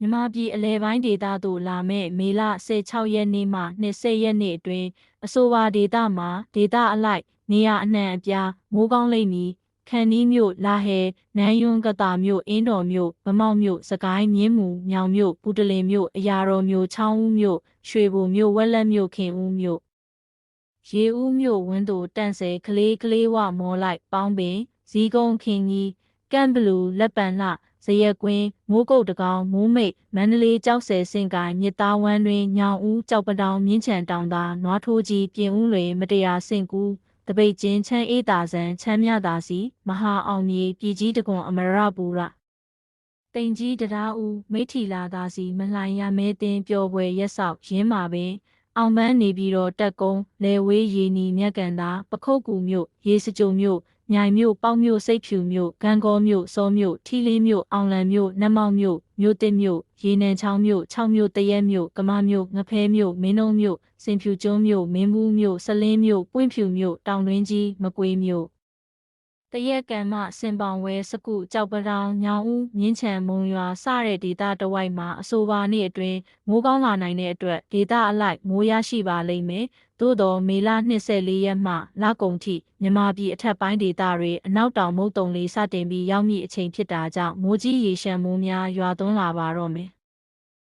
မြန်မာပြည်အလဲပိုင်းဒေသသို့လာမဲ့မေလ16ရက်နေ့မှ20ရက်နေ့အတွင်းအဆိုပါဒေသမှာဒေသအလိုက်နေရအနှံ့အပြားမိုးကောင်းလိမ့်မည်ခန်နီးမြို့လာဟဲနန်းယွန်းကတာမြို့အင်းတော်မြို့ဗမောက်မြို့စကိုင်းမြင်းမူမြောင်မြို့ပူတလင်မြို့အရာတော်မြို့ချောင်းဦးမြို့ရွှေဘိုမြို့ဝက်လက်မြို့ခင်ဦးမြို့ရေဦးမြို့ဝင်းသူတန့်ဆဲကလေးကလေးဝမောလိုက် ပေါင်းပင်ဇီးကုန်းခင်ကြီးကန့်ဘလူလက်ပံလှ ဇရက်ကွင်းမိုးကုတ်တကောင်မိုးမိတ်မန္တလေးကြောက်ဆယ်စင်ကိုင်မြစ်သားဝမ်းတွင်ညောင်ဦးကြောက်ပတောင်မြင်းချံတောင်သာနွားထိုးကြီးပြင်ဦးလွေမတရားစင်ကူတပိတ်ချင်းချမ်းအေးတာဆန်ချမ်းမြတာစီမဟာအောင်မြေပြည်ကြီးတကွန်အမရပူရတိန်ကြီးတရားဦးမိထီလာသာစီမလှိုင်ရမဲတင်ပျော်ပွဲရက်ဆောက်ရင်းမှာပင်အောင်ပန်းနေပြီးတော့တက်ကုန်းလေဝေးရေနီမြက်ကန်သာပခုတ်ကူမြို့ရေစကြိုမြို့ မြိုင်မြို့ပေါက်မြို့စိတ်ဖြူမြို့ဂန်ကောမြို့စောမြို့ထီလင်းမြို့အောင်လံမြို့နတ်မောက်မြို့မြို့တစ်မြို့ရေနံချောင်းမြို့၆မြို့တရက်မြို့ကမမြို့ငဖဲမြို့မင်းုံမြို့စင်ဖြူကျွန်းမြို့မင်းဘူးမြို့ဆလင်းမြို့ပွင့်ဖြူမြို့တောင်တွင်းကြီးမကွေးမြို့ တရက်ကံမစင်ပောင်ဝဲစကုကြောက်ပတောင်ညောင်ဦးမြင်းချံမုံရွာစတဲ့ဒေသတဝိုက်မှာအဆိုပါနေ့အတွင်းမိုးကောင်းလာနိုင်တဲ့အတွက်ဒေသအလိုက်မိုးရရှိပါလိမ့်မယ်။သို့သောမေလ24ရက်မှလကုန်ထိမြမပြည်အထက်ပိုင်းဒေသတွေအနောက်တောင်မုတ်တုံလေးစတင်ပြီးရောက်မည့်အချိန်ဖြစ်တာကြောင့်မိုးကြီးရေရှမ်းမိုးများရွာသွန်းလာပါတော့မယ်။